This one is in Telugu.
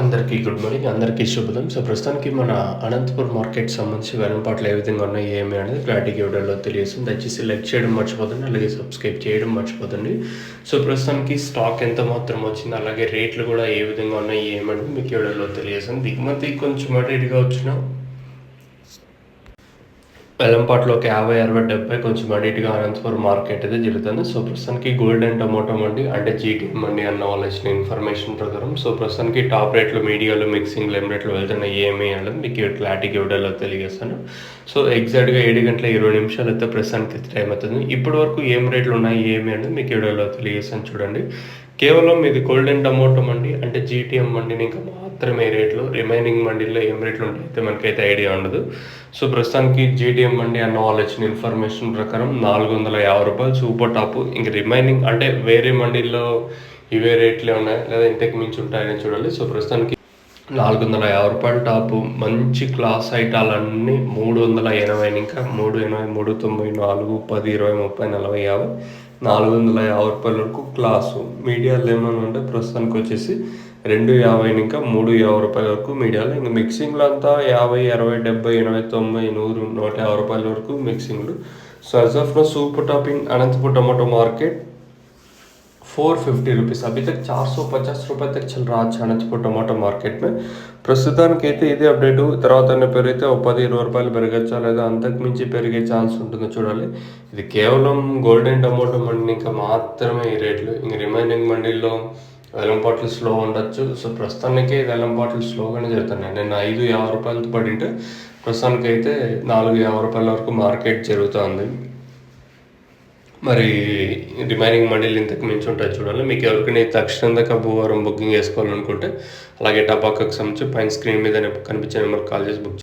అందరికీ గుడ్ మార్నింగ్ అందరికీ శుభదం సో ప్రస్తుతానికి మన అనంతపూర్ మార్కెట్ సంబంధించి వెలంపాట్లు ఏ విధంగా ఉన్నాయి ఏమి అనేది క్లారిటీ వీడియోలో తెలియజేస్తుంది. దయచేసి లైక్ చేయడం మర్చిపోతుంది అలాగే సబ్స్క్రైబ్ చేయడం మర్చిపోతుంది సో ప్రస్తుతానికి స్టాక్ ఎంత మాత్రం వచ్చింది అలాగే రేట్లు కూడా ఏ విధంగా ఉన్నాయి ఏమనేది మీకు ఈ వీడియోలో తెలియజేస్తుంది. దిగుమతి కొంచెం అటు ఇటుగా వెలంపాట్లో ఒక యాభై అరవై డెబ్బై కొంచెం అడిటిగా అనంతపురం మార్కెట్ అయితే జరుగుతుంది. సో ప్రస్తుతానికి గోల్డ్ అండ్ టమోటో మండి అంటే జీకే మండి అన్న వాళ్ళు ఇచ్చిన ఇన్ఫర్మేషన్ ప్రకారం. సో ప్రస్తుతానికి టాప్ రేట్లు మీడియాలో మిక్సింగ్ లెమ్ రేట్లు వెళ్తున్నాయి ఏమి మీకు క్లారిటీకి ఇవ్వడంలో తెలియజేస్తాను. సో ఎగ్జాక్ట్గా ఏడు గంటల ఇరవై నిమిషాలు అయితే ప్రస్తుతానికి టైం అవుతుంది. ఇప్పటి వరకు ఏం రేట్లు ఉన్నాయి ఏమి అనేది మీకు ఇవ్వడంలో తెలియజేస్తాను చూడండి. కేవలం ఇది గోల్డెన్ టమోటో మండి అంటే జీటీఎం మండిని ఇంకా మాత్రమే రేట్లు రిమైనింగ్ మండీలో ఏం రేట్లు ఉంటాయితే మనకైతే ఐడియా ఉండదు. సో ప్రస్తుతానికి జీటీఎం మండి అన్న వాళ్ళు వచ్చిన ఇన్ఫర్మేషన్ ప్రకారం నాలుగు వందల యాభై రూపాయలు సూపర్ టాప్ ఇంక రిమైనింగ్ అంటే వేరే మండీల్లో ఇవే రేట్లే ఉన్నాయి లేదా ఇంతకు మించి ఉంటాయని చూడాలి. సో ప్రస్తుతానికి నాలుగు వందల యాభై రూపాయల టాపు మంచి క్లాస్ ఐటాలన్నీ మూడు వందల ఎనభై ఇంకా మూడు ఎనభై మూడు తొంభై నాలుగు పది ఇరవై ముప్పై నలభై యాభై. నాలుగు వందల యాభై రూపాయల వరకు క్లాసు. మీడియాలో ఏమైనా ఉంటే ప్రస్తుతానికి వచ్చేసి రెండు యాభై ఇంకా మూడు యాభై రూపాయల వరకు మీడియాలో. ఇంకా మిక్సింగ్లో అంతా యాభై అరవై డెబ్బై ఎనభై తొంభై నూరు నూట యాభై రూపాయల వరకు మిక్సింగ్లు. So as of now super topping Anantapur tomato market four fifty rupees अभी तक चार सौ पचास रुपये तक चल रहा है అనంతపూర్ టమాటో మార్కెట్ మే ప్రస్తుతానికి అయితే ఇదే అప్డేట్ తర్వాత పెరిగితే ఒక పది ఇరవై రూపాయలు పెరగచ్చా లేదా అంతకు మించి పెరిగే ఛాన్స్ ఉంటుంది చూడాలి ఇది కేవలం గోల్డెన్ టమాటో మండి ఇంకా మాత్రమే ఈ రేట్లు ఇంక రిమైనింగ్ మండీల్లో వెలంపాట్లు స్లో ఉండొచ్చు సో ప్రస్తుతానికి వెలంపాట్లు స్లోగానే జరుగుతున్నాయి నేను ఐదు యాభై రూపాయలతో పడింటే ప్రస్తుతానికి అయితే నాలుగు యాభై రూపాయల వరకు మార్కెట్ జరుగుతుంది మరి రిమైనింగ్ మండీలు ఇంతకు మించి ఉంటాయి చూడాలి. మీకు ఎవరికైనా తక్షణం దాకా భూవారం బుకింగ్ చేసుకోవాలనుకుంటే అలాగే టపాకాకు సంబంధించి పైన స్క్రీన్ మీద కనిపించే నెంబర్ కాల్ చేసి బుక్